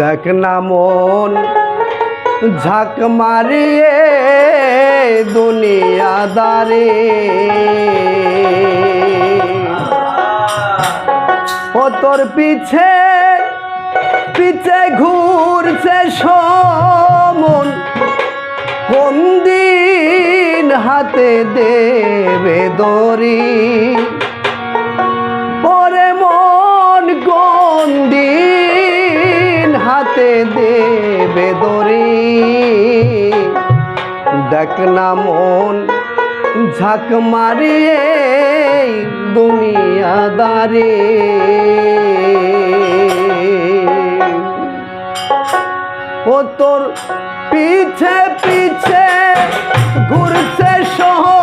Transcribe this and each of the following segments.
দেখ না ঝাক মারিয়ে দুনিয়াদারে ও তোর পিছে পিছে ঘুরছে সমন, কোন দিন হাতে দেবে দড়ি। দেখ না মন ঝাক মারিয়ে দুনিয়াদারে। ও তোর পিছে পিছে ঘুরছে শহর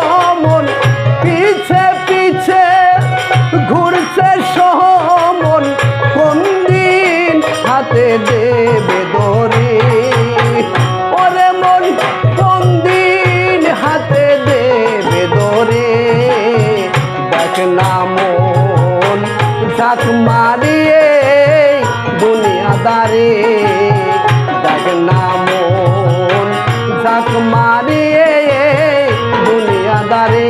মন ঝাঁক মারিয়ে দুনিয়াদারে। ডাক না মন ঝাঁক মারিয়ে দুনিয়াদারে।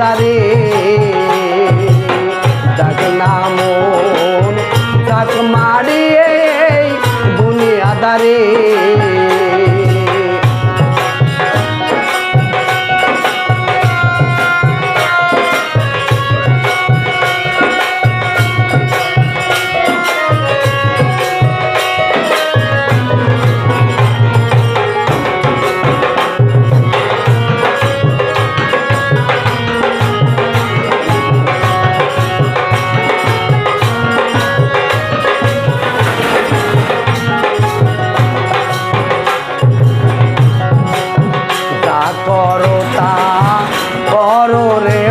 দাদারে তা করো রে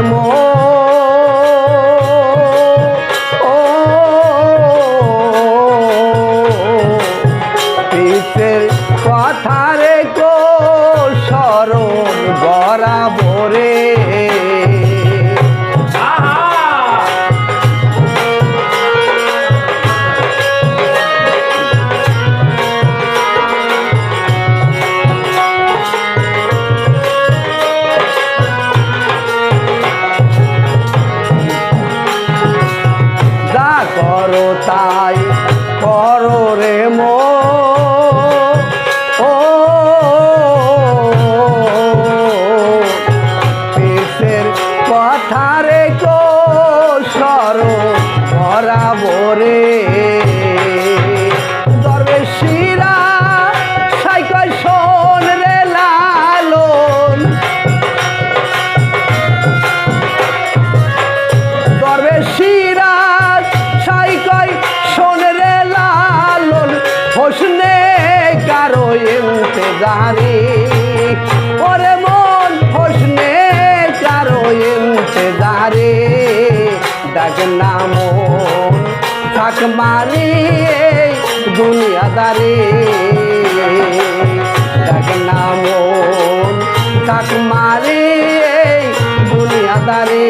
থাক মারি দুনিয়াদারে। থাক নাম দুনিয়াদারে।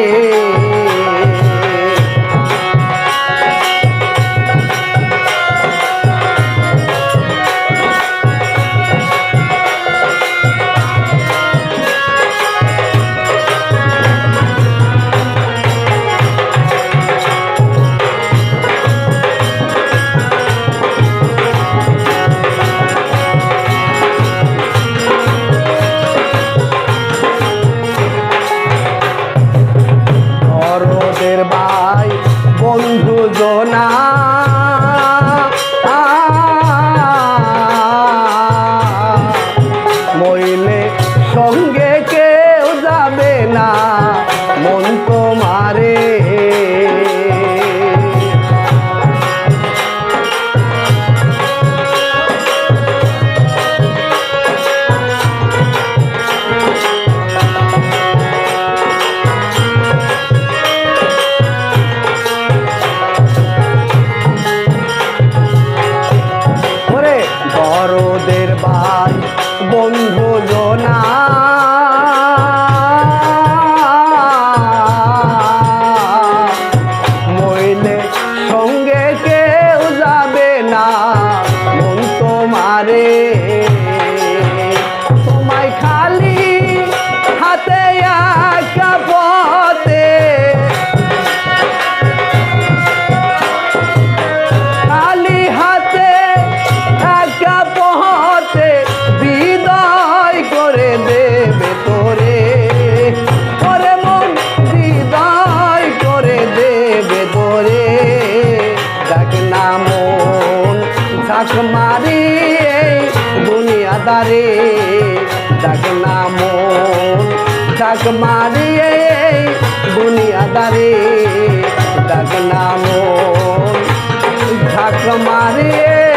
ডাক মারিয়ে বুনিয়াদারে ডাক নাম ঢাক মারিয়ে